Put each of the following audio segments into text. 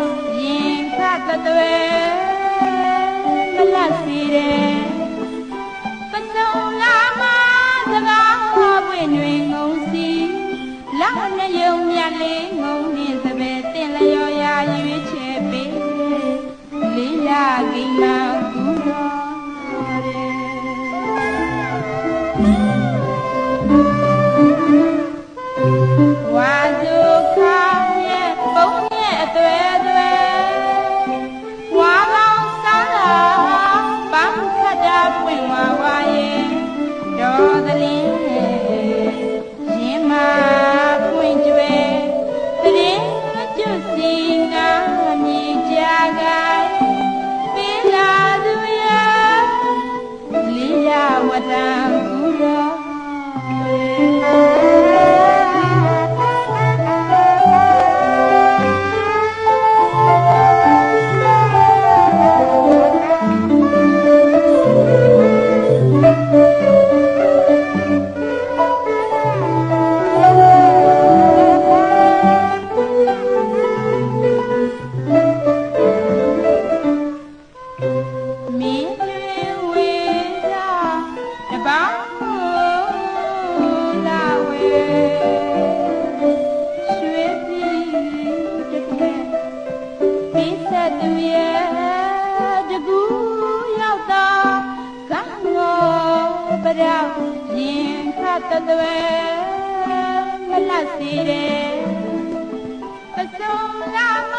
ရောင်ရင်ခတ်သွဲမလတ်စီတယ်ပစုံလာမစကားပွင့်တွင်ငုံစီလောက်နှယုံမြတ်လေးငုံ ပိစက်သူရဲ့တကူရောက်တော့ကံတော်ပရောင်ရင်ခတ်သွဲမလတ်စီတယ်ပစုံလာမ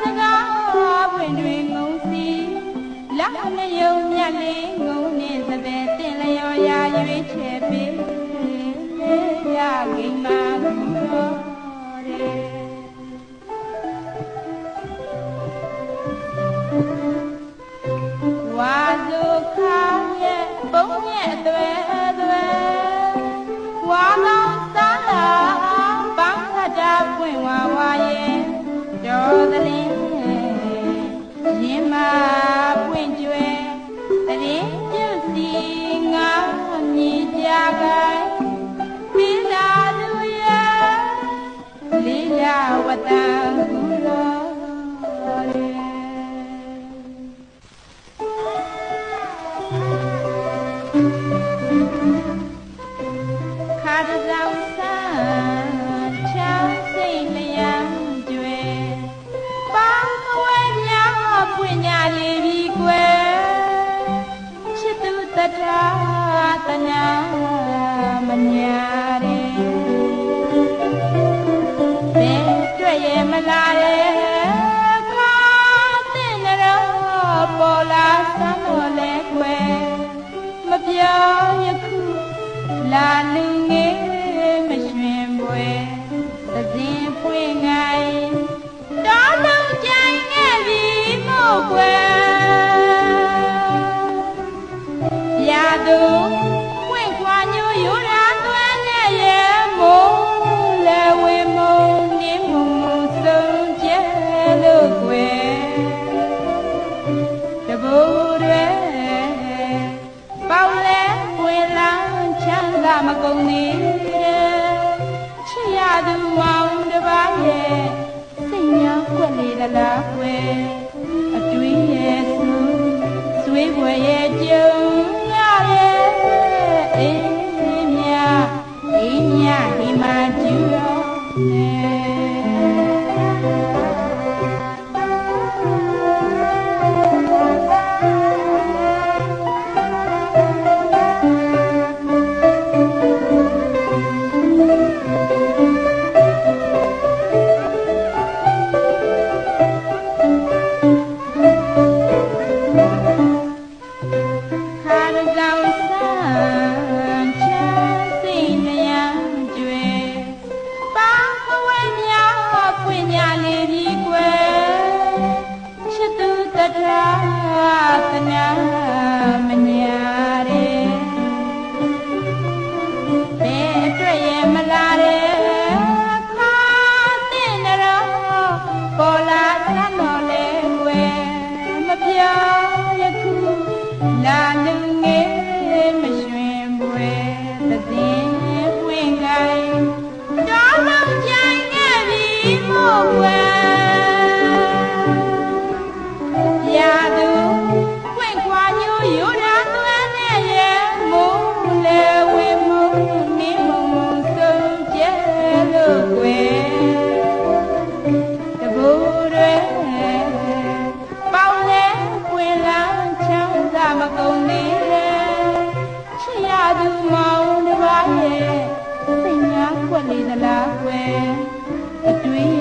စကားပွင့်တွင်ငုံစီလောက်နှယုံမြတ်လေးငုံနေစပယ်တင်လျော်ရာရွေးချယ် ရင်မာပွင့်ကျွဲတရင်ပြုစီငါမြည်ကြကိုင်ပေးလာသူရဲ့လေးရဝတ္တကူတော်ရဲ့ခါတဆော ត្រាសញ្ញា ကုန်သေးတဲ့ချစ်ရသူမောင်တစ်ပါးရဲ့စိတ်ညာကွက်လေလားကွယ် ကုန်သေးတယ်ချစ်ရသူမောင်တစ်ပါးရဲ့စိတ်များကွက်နေသလားကွယ်အတွေ့